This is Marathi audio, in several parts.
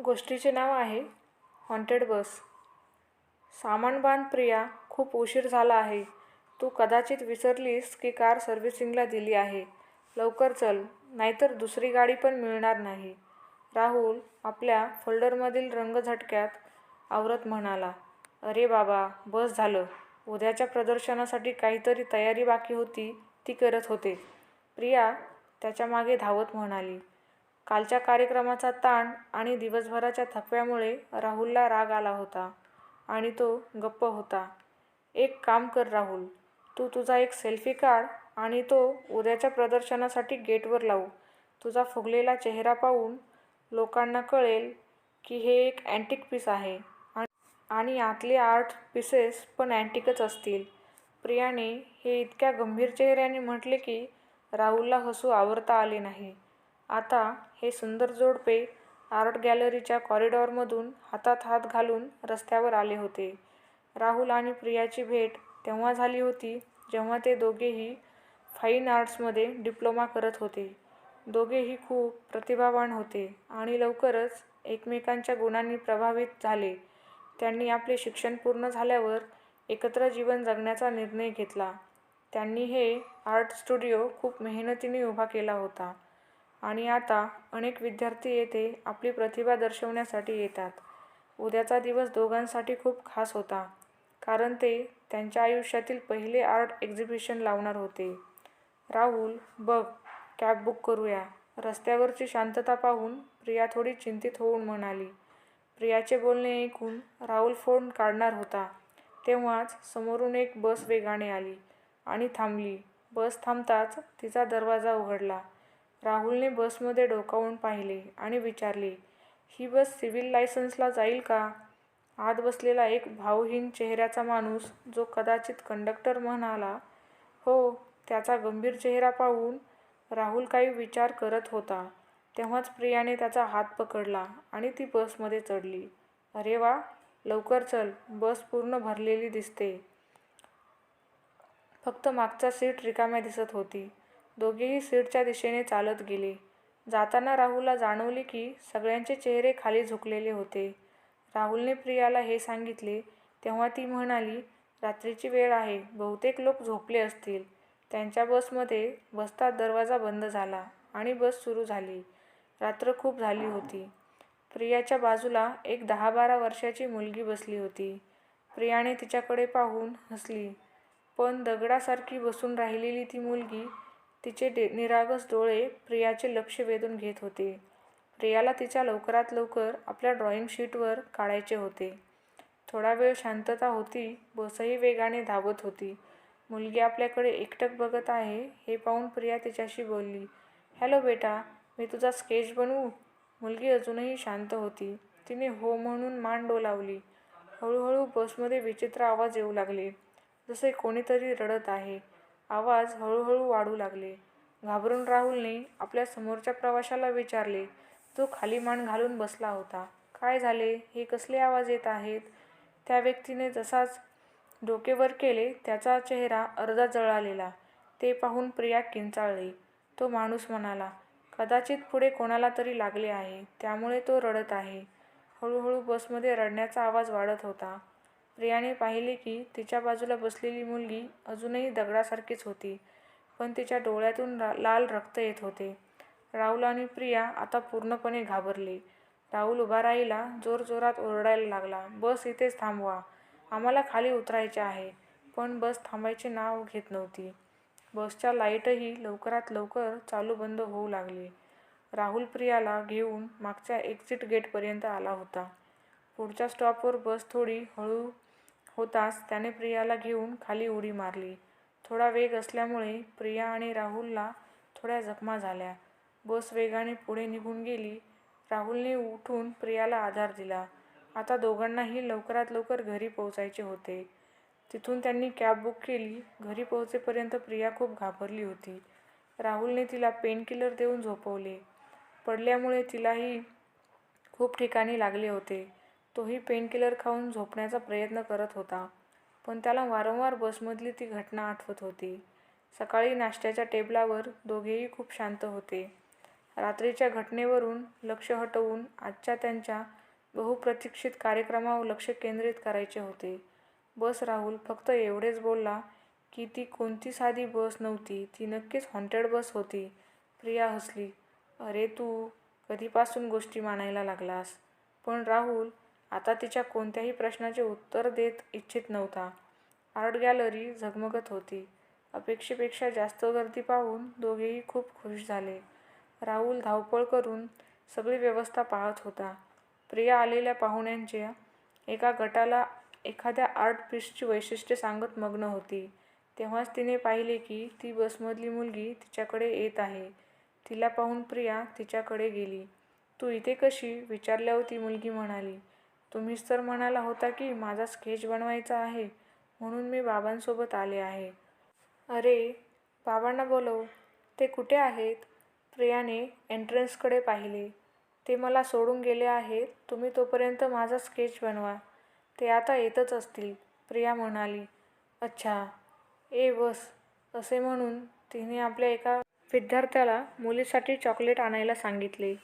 गोष्टीचे नाव आहे हॉन्टेड बस सामान बांध प्रिया खूप उशीर झाला आहे. तू कदाचित विसरलीस की कार सर्व्हिसिंगला दिली आहे. लवकर चल नाहीतर दुसरी गाडी पण मिळणार नाही. राहुल आपल्या फोल्डरमधील रंगझटक्यात आवरत म्हणाला अरे बाबा बस झालं. उद्याच्या प्रदर्शनासाठी काहीतरी तयारी बाकी होती ती करत होते. प्रिया त्याच्यामागे धावत म्हणाली कालच्या कार्यक्रमाचा ताण आणि दिवसभराच्या थकव्यामुळे राहुलला राग आला होता आणि तो गप्प होता. एक काम कर राहुल तू तुझा एक सेल्फी काढ आणि तो उद्याच्या प्रदर्शनासाठी गेटवर लावू. तुझा फुगलेला चेहरा पाहून लोकांना कळेल की हे एक अँटिक पीस आहे आणि आणि आतले आर्ट पीसेस पण अँटिकच असतील प्रियाने हे इतक्या गंभीर चेहऱ्याने म्हटले की राहुलला हसू आवरता आले नाही. आता हे सुंदर जोडपे आर्ट गॅलरीच्या कॉरिडॉरमधून हातात हात घालून रस्त्यावर आले होते. राहुल आणि प्रियाची भेट तेव्हा झाली होती जेव्हा ते दोघेही फाईन आर्ट्समध्ये डिप्लोमा करत होते. दोघेही खूप प्रतिभावान होते आणि लवकरच एकमेकांच्या गुणांनी प्रभावित झाले. त्यांनी आपले शिक्षण पूर्ण झाल्यावर एकत्र जीवन जगण्याचा निर्णय घेतला. त्यांनी हे आर्ट स्टुडिओ खूप मेहनतीने उभा केला होता. आणि आता अनेक विद्यार्थी येथे आपली प्रतिभा दर्शवण्यासाठी येतात. उद्याचा दिवस दोघांसाठी खूप खास होता कारण ते त्यांच्या आयुष्यातील पहिले आर्ट एक्झिबिशन लावणार होते. राहुल बघ कॅब बुक करूया. रस्त्यावरची शांतता पाहून प्रिया थोडी चिंतित होऊन म्हणाली. प्रियाचे बोलणे ऐकून राहुल फोन काढणार होता. तेव्हाच समोरून एक बस वेगाने आली आणि थांबली. बस थांबताच तिचा दरवाजा उघडला. राहुलने बसमध्ये डोकावून पाहिले आणि विचारले ही बस सिव्हिल लायसन्सला जाईल का? आत बसलेला एक भावहीन चेहऱ्याचा माणूस जो कदाचित कंडक्टर म्हणाला हो त्याचा गंभीर चेहरा पाहून राहुल काही विचार करत होता. तेव्हाच प्रियाने त्याचा हात पकडला आणि ती बसमध्ये चढली. अरे वा लवकर चल बस पूर्ण भरलेली दिसते. फक्त मागचा सीट रिकाम्या दिसत होती. दोघेही सीटच्या दिशेने चालत गेले. जाताना राहुलला जाणवले की सगळ्यांचे चेहरे खाली झुकलेले होते. राहुलने प्रियाला हे सांगितले तेव्हा ती म्हणाली रात्रीची वेळ आहे बहुतेक लोक झोपले असतील. त्यांच्या बसमध्ये बसता दरवाजा बंद झाला आणि बस सुरू झाली. रात्र खूप झाली होती. प्रियाच्या बाजूला एक दहा बारा वर्षाची मुलगी बसली होती. प्रियाने तिच्याकडे पाहून हसली. पण दगडासारखी बसून राहिलेली ती मुलगी तिचे डे निरागस डोळे प्रियाचे लक्ष वेधून घेत होते. प्रियाला तिच्या लवकरात लवकर आपल्या ड्रॉइंग शीटवर काढायचे होते. थोडा वेळ शांतता होती बसही वेगाने धावत होती. मुलगी आपल्याकडे एकटक बघत आहे हे पाहून प्रिया तिच्याशी बोलली हॅलो बेटा मी तुझा स्केच बनवू? मुलगी अजूनही शांत होती. तिने हो म्हणून मान डोलावली. हळूहळू बसमध्ये विचित्र आवाज येऊ लागले. जसे कोणीतरी रडत आहे. आवाज हळूहळू वाढू लागले. घाबरून राहुलने आपल्या समोरच्या प्रवाशाला विचारले तो खाली मान घालून बसला होता. काय झाले? हे कसले आवाज येत आहेत? त्या व्यक्तीने जसाच डोके वर केले त्याचा चेहरा अर्धा जळालेला. ते पाहून प्रिया किंचाळली. तो माणूस म्हणाला कदाचित पुढे कोणाला तरी लागले आहे. त्यामुळे तो रडत आहे. हळूहळू बसमध्ये रडण्याचा आवाज वाढत होता. प्रियाने पाहिले की तिच्या बाजूला बसलेली मुलगी अजूनही दगडासारखीच होती पण तिच्या डोळ्यातून लाल रक्त येत होते. राहुल आणि प्रिया आता पूर्णपणे घाबरले. राहुल उभा राहिला जोरजोरात ओरडायला लागला बस इथेच थांबवा. आम्हाला खाली उतरायचे आहे. पण बस थांबायचे नाव घेत नव्हती. बसच्या लाईटही लवकरात लवकर चालू बंद होऊ लागली. राहुल प्रियाला घेऊन मागच्या एक्झिट गेटपर्यंत आला होता. पुढच्या स्टॉपवर बस थोडी हळू होताच त्याने प्रियाला घेऊन खाली उडी मारली. थोडा वेग असल्यामुळे प्रिया आणि राहुलला थोड्या जखमा झाल्या. बस वेगाने पुढे निघून गेली. राहुलने उठून प्रियाला आधार दिला. आता दोघांनाही लवकरात लवकर घरी पोहोचायचे होते. तिथून त्यांनी कॅब बुक केली. घरी पोहोचेपर्यंत प्रिया खूप घाबरली होती. राहुलने तिला पेनकिलर देऊन झोपवले. पडल्यामुळे तिलाही खूप ठिकाणी लागले होते. तोही पेनकिलर खाऊन झोपण्याचा प्रयत्न करत होता पण त्याला वारंवार बसमधली ती घटना आठवत होती सकाळी नाश्त्याच्या टेबलावर दोघेही खूप शांत होते रात्रीच्या घटनेवरून लक्ष हटवून आजच्या त्यांच्या बहुप्रतीक्षित कार्यक्रमावर लक्ष केंद्रित करायचे होते. बस राहुल फक्त एवढेच बोलला की ती कोणती साधी बस नव्हती, ती नक्कीच हॉन्टेड बस होती. प्रिया हसली. अरे तू कधीपासून गोष्टी मानायला लागलास? पण राहुल आता तिच्या कोणत्याही प्रश्नाचे उत्तर देत इच्छित नव्हता. आर्ट गॅलरी झगमगत होती. अपेक्षेपेक्षा जास्त गर्दी पाहून दोघेही खूप खुश झाले. राहुल धावपळ करून सगळी व्यवस्था पाहत होता. प्रिया आलेल्या पाहुण्यांच्या एका गटाला एखाद्या आर्ट पीसची वैशिष्ट्ये सांगत मग्न होती. तेव्हाच तिने पाहिले की ती बसमधली मुलगी तिच्याकडे येत आहे. तिला पाहून प्रिया तिच्याकडे गेली. तू इथे कशी? विचारल्यावर ती मुलगी म्हणाली, तुम्हीच तर म्हणाला होता की माझा स्केच बनवायचा आहे, म्हणून मी बाबांसोबत आले आहे. अरे, बाबांना बोलव. ते कुठे आहेत? प्रियाने एंट्रन्सकडे पाहिले. ते मला सोडून गेले आहेत. तुम्ही तोपर्यंत माझा स्केच बनवा. ते आता येतच असतील. प्रिया म्हणाली. अच्छा. ए बस. असे म्हणून तिने आपल्या एका विद्यार्थ्याला मुलीसाठी चॉकलेट आणायला सांगितले.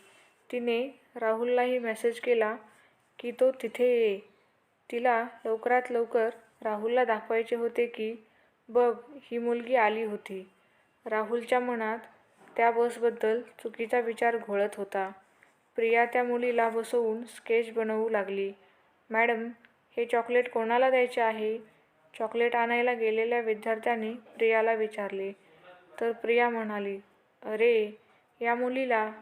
तिने राहुललाही मेसेज केला की तो तिथे ये. तिला लवकरात लवकर राहुलला दाखवायचे होते की बघ ही मुलगी आली होती. राहुलच्या मनात त्या बसबद्दल चुकीचा विचार घोळत होता. प्रिया त्या मुलीला बसवून स्केच बनवू लागली. मॅडम, हे चॉकलेट कोणाला द्यायचे आहे? चॉकलेट आणायला गेलेल्या विद्यार्थ्याने प्रियाला विचारले. तर प्रिया म्हणाली, अरे, या मुलीला.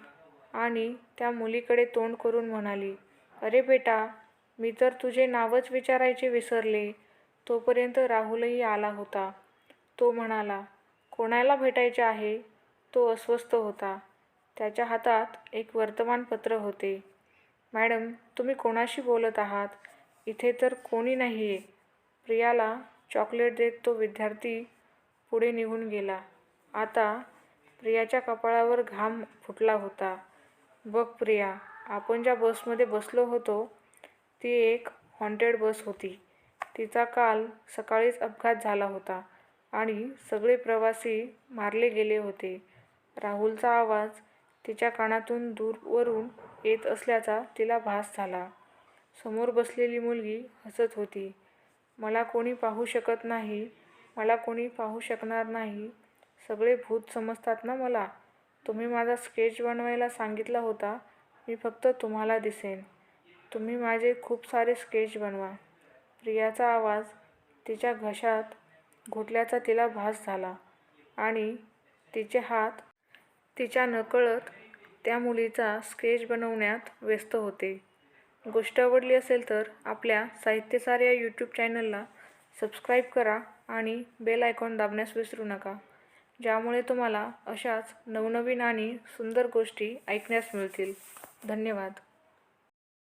आणि त्या मुलीकडे तोंड करून म्हणाली, अरे बेटा, मी तर तुझे नावच विचारायचे विसरले. तोपर्यंत राहुलही आला होता. तो म्हणाला, कोणाला भेटायचे आहे? तो अस्वस्थ होता. त्याच्या हातात एक वर्तमानपत्र होते. मॅडम, तुम्ही कोणाशी बोलत आहात? इथे तर कोणी नाही आहे प्रियाला चॉकलेट देत तो विद्यार्थी पुढे निघून गेला. आता प्रियाच्या कपाळावर घाम फुटला होता. बघ प्रिया, आपण ज्या बसमध्ये बसलो होतो, ती एक हॉन्टेड बस होती. तिचा काल सकाळीच अपघात झाला होता आणि सगळे प्रवासी मारले गेले होते. राहुलचा आवाज तिच्या कानातून दूरवरून येत असल्याचा तिला भास झाला. समोर बसलेली मुलगी हसत होती. मला कोणी पाहू शकत नाही, मला कोणी पाहू शकणार नाही. सगळे भूत समजतात ना मला? तुम्ही माझा स्केच बनवायला सांगितला होता. मी फक्त तुम्हाला दिसेन. तुम्ही माझे खूप सारे स्केच बनवा. प्रियाचा आवाज तिच्या घशात घुटल्याचा तिला भास झाला आणि तिचे हात तिच्या नकळत त्या मुलीचा स्केच बनवण्यात व्यस्त होते. गोष्ट आवडली असेल तर आपल्या साहित्यसार या यूट्यूब चॅनलला सबस्क्राईब करा आणि बेल आयकॉन दाबण्यास विसरू नका, ज्यामुळे तुम्हाला अशाच नवनवीन आणि सुंदर गोष्टी ऐकण्यास मिळतील. धन्यवाद.